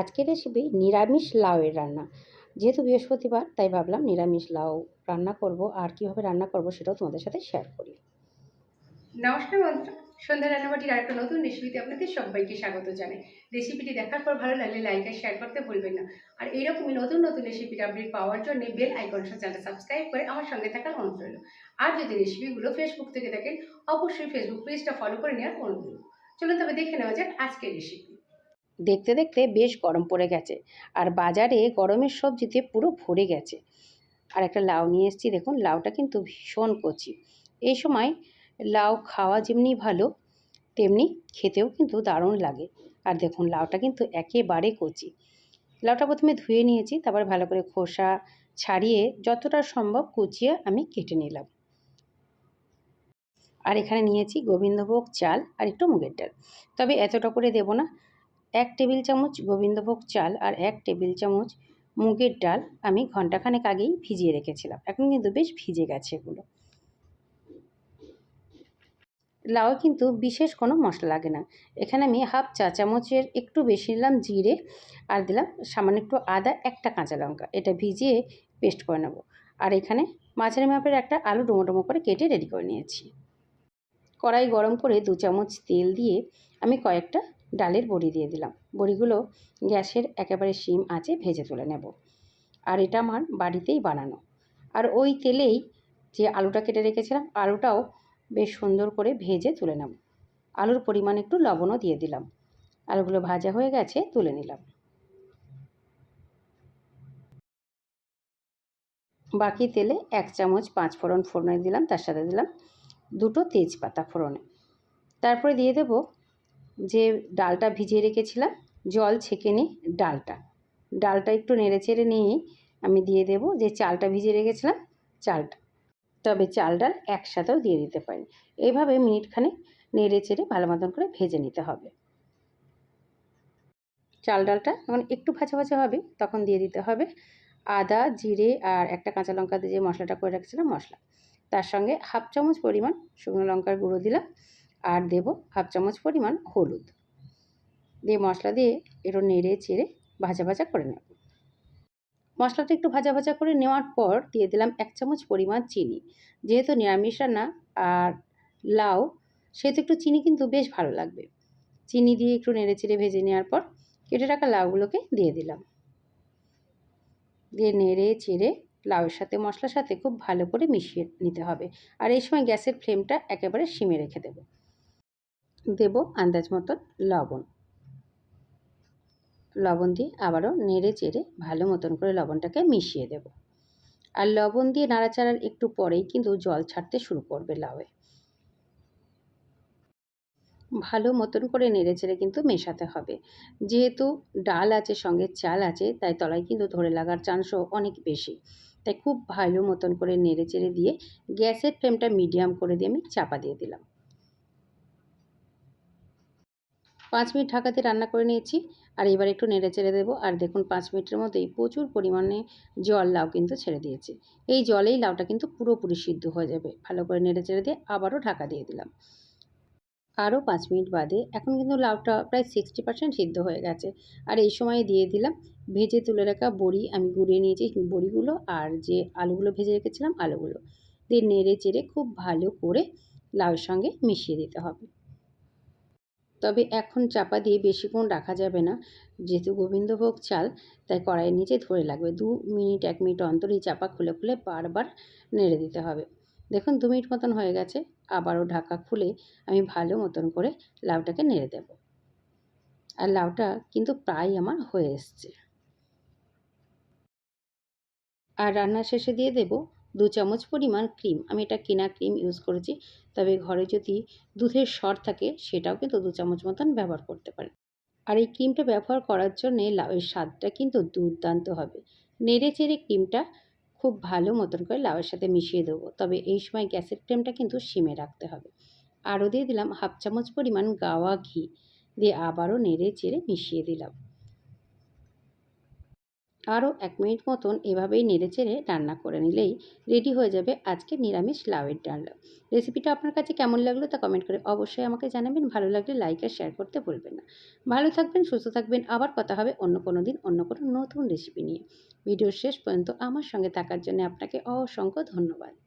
আজকের রেসিপি নিরামিষ লাউয়ের রান্না। যেহেতু বৃহস্পতিবার, তাই ভাবলাম নিরামিষ লাউ রান্না করব আর কীভাবে রান্না করব সেটাও তোমাদের সাথে শেয়ার করি। নমস্কার বন্ধুরা, সন্ধ্যা রান্নাবাটির আরেকটা নতুন রেসিপিতে আপনাদের সবাইকে স্বাগত জানাই। রেসিপিটি দেখার পর ভালো লাগলে লাইক আর শেয়ার করতে ভুলবেন না। আর এইরকমই নতুন নতুন রেসিপির আপডেট পাওয়ার জন্য বেল আইকনটা চ্যানেল সাবস্ক্রাইব করে আমার সঙ্গে থাকার অনুরোধ রইল। আর যদি রেসিপিগুলো ফেসবুক থেকে দেখেন, অবশ্যই ফেসবুক পেজটা ফলো করে নেওয়ার অনুরোধ। চলুন তবে দেখে নেওয়া যাক আজকের রেসিপি দেখতে দেখতে বেশ গরম পড়ে গেছে। আর বাজারে গরমের সবজিতে পুরো ভরে গেছে। আর একটা লাউ নিয়ে এসেছি, দেখুন, লাউটা কিন্তু ভীষণ কচি। এই সময় লাউ খাওয়া যেমনি ভালো, তেমনি খেতেও কিন্তু দারুণ লাগে। আর দেখুন, লাউটা কিন্তু একেবারে কচি। লাউটা প্রথমে ধুয়ে নিয়েছি, তারপর ভালো করে খোসা ছাড়িয়ে যতটা সম্ভব কুচিয়ে আমি কেটে নিলাম। আর এখানে নিয়েছি গোবিন্দভোগ চাল আর একটু মুগের ডাল। তবে এতটা করে দেবো না। এক টেবিল চামচ গোবিন্দভোগ চাল আর এক টেবিল চামচ মুগের ডাল আমি ঘন্টাখানেক আগেই ভিজিয়ে রেখেছিলাম। এখন কিন্তু বেশ ভিজে গেছে এগুলো। লাউ কিন্তু বিশেষ কোনো মশলা লাগে না। এখানে আমি হাফ চা চামচের একটু বেশি নিলাম জিরে আর দিলাম সামান্য একটু আদা, একটা কাঁচা লঙ্কা। এটা ভিজিয়ে পেস্ট করে নেব। আর এখানে মাঝারি মাপের একটা আলু ডুমো ডুমো করে কেটে রেডি করে নিয়েছি। কড়াই গরম করে দু চামচ তেল দিয়ে আমি কয়েকটা ডালের বড়ি দিয়ে দিলাম। বড়িগুলো গ্যাসের একেবারে সিম আছে ভেজে তুলে নেব। আর এটা আমার বাড়িতেই বানানো। আর ওই তেলেই যে আলুটা কেটে রেখেছিলাম, আলুটাও বেশ সুন্দর করে ভেজে তুলে নেব। আলুর পরিমাণ একটু লবণও দিয়ে দিলাম। আলুগুলো ভাজা হয়ে গেছে, তুলে নিলাম। বাকি তেলে এক চামচ পাঁচ ফোড়ন ফোড়নে দিলাম, তার সাথে দিলাম দুটো তেজপাতা ফোড়নে। তারপরে দিয়ে দেব যে ডালটা ভিজিয়ে রেখেছিলাম, জল ছেঁকে নিই ডালটা। ডালটা একটু নেড়ে চেড়ে নিয়ে আমি দিয়ে দেব যে চালটা ভিজিয়ে রেখেছিলাম, চালটা। তবে চাল ডাল একসাথেও দিয়ে দিতে পারি এইভাবে মিনিটখানে নেড়ে চেড়ে ভালো মতন করে ভেজে নিতে হবে। চাল ডালটা যখন একটু ভাজা ভাজা হবে, তখন দিয়ে দিতে হবে আদা, জিরে আর একটা কাঁচা লঙ্কা দিয়ে যে মশলাটা করে রাখছিলাম, মশলা। তার সঙ্গে হাফ চামচ পরিমাণ শুকনো লঙ্কার গুঁড়ো দিলাম। আর দেব হাফ চামচ পরিমাণ হলুদ। দিয়ে মশলা দিয়ে একটু নেড়ে চেড়ে ভাজা ভাজা করে নেব। মশলাটা একটু ভাজা ভাজা করে নেওয়ার পর দিয়ে দিলাম এক চামচ পরিমাণ চিনি। যেহেতু নিরামিষ রান্না আর লাউ, সেহেতু একটু চিনি কিন্তু বেশ ভালো লাগবে। চিনি দিয়ে একটু নেড়ে চেড়ে ভেজে নেওয়ার পর কেটে রাখা লাউগুলোকে দিয়ে দিলাম। দিয়ে নেড়ে চেড়ে লাউয়ের সাথে মশলার সাথে খুব ভালো করে মিশিয়ে নিতে হবে। আর এই সময় গ্যাসের ফ্লেমটা একেবারে সিমে রেখে দেব। দেব আন্দাজ মতন লবণ। লবণ দিয়ে আবারও নেড়ে চেড়ে ভালো মতন করে লবণটাকে মিশিয়ে দেব। আর লবণ দিয়ে নাড়াচাড়ার একটু পরেই কিন্তু জল ছাড়তে শুরু করবে লাউয়ে। ভালো মতন করে নেড়ে চেড়ে কিন্তু মেশাতে হবে। যেহেতু ডাল আছে, সঙ্গে চাল আছে, তাই তলায় কিন্তু ধরে লাগার চান্সও অনেক বেশি। তাই খুব ভালো মতন করে নেড়ে চেড়ে দিয়ে গ্যাসের ফ্লেমটা মিডিয়াম করে দিয়ে আমি চাপা দিয়ে দিলাম। পাঁচ মিনিট ঢাকাতে রান্না করে নিয়েছি। আর এবার একটু নেড়ে চেড়ে দেবো। আর দেখুন, পাঁচ মিনিটের মধ্যেই প্রচুর পরিমাণে জল লাউ কিন্তু ছেড়ে দিয়েছে। এই জলেই লাউটা কিন্তু পুরোপুরি সিদ্ধ হয়ে যাবে। ভালো করে নেড়ে চেড়ে দিয়ে আবারও ঢাকা দিয়ে দিলাম। আরও পাঁচ মিনিট বাদে এখন কিন্তু লাউটা প্রায় সিক্সটি পার্সেন্ট সিদ্ধ হয়ে গেছে। আর এই সময় দিয়ে দিলাম ভেজে তুলে রাখা বড়ি। আমি গুঁড়িয়ে নিয়েছি বড়িগুলো আর যে আলুগুলো ভেজে রেখেছিলাম আলুগুলো। দিয়ে নেড়ে চেড়ে খুব ভালো করে লাউয়ের সঙ্গে মিশিয়ে দিতে হবে। তবে এখন চাপা দিয়ে বেশিক্ষণ রাখা যাবে না। যেহেতু গোবিন্দভোগ চাল, তাই কড়াইয়ের নিচে ধরে লাগবে দু মিনিট, এক মিনিট অন্তরই চাপা খুলে খুলে বারবার নেড়ে দিতে হবে। দেখুন, দু মিনিট মতন হয়ে গেছে। আবারও ঢাকা খুলে আমি ভালো মতন করে লাউটাকে নেড়ে দেব। আর লাউটা কিন্তু প্রায় আমার হয়ে এসছে। আর রান্না শেষে দিয়ে দেব দু চামচ পরিমাণ ক্রিম। আমি এটা কেনা ক্রিম ইউজ করেছি, তবে ঘরে যদি দুধের সর থাকে, সেটাও কিন্তু দু চামচ মতন ব্যবহার করতে পারে আর এই ক্রিমটা ব্যবহার করার জন্যে লাউয়ের স্বাদটা কিন্তু দুর্দান্ত হবে। নেড়ে চেড়ে ক্রিমটা খুব ভালো মতন করে লাউয়ের সাথে মিশিয়ে দেবো, তবে এই সময় গ্যাসের ফ্লেমটা কিন্তু সিমে রাখতে হবে। আরও দিয়ে দিলাম হাফ চামচ পরিমাণ গাওয়া ঘি, দিয়ে আবারও নেড়ে চেড়ে মিশিয়ে দিলাম। আরও এক মিনিট মতন এভাবেই নেড়ে চেড়ে রান্না করে নিলেই রেডি হয়ে যাবে আজকে নিরামিষ লাউয়ের ডাল। রেসিপিটা আপনার কাছে কেমন লাগল তা কমেন্ট করে অবশ্যই আমাকে জানাবেন। ভালো লাগলে লাইক আর শেয়ার করতে ভুলবেন না। ভালো থাকবেন, সুস্থ থাকবেন। আবার কথা হবে অন্য কোনো দিন, অন্য কোনো নতুন রেসিপি নিয়ে। ভিডিও শেষ পর্যন্ত আমার সঙ্গে থাকার জন্য আপনাকে অসংখ্য ধন্যবাদ।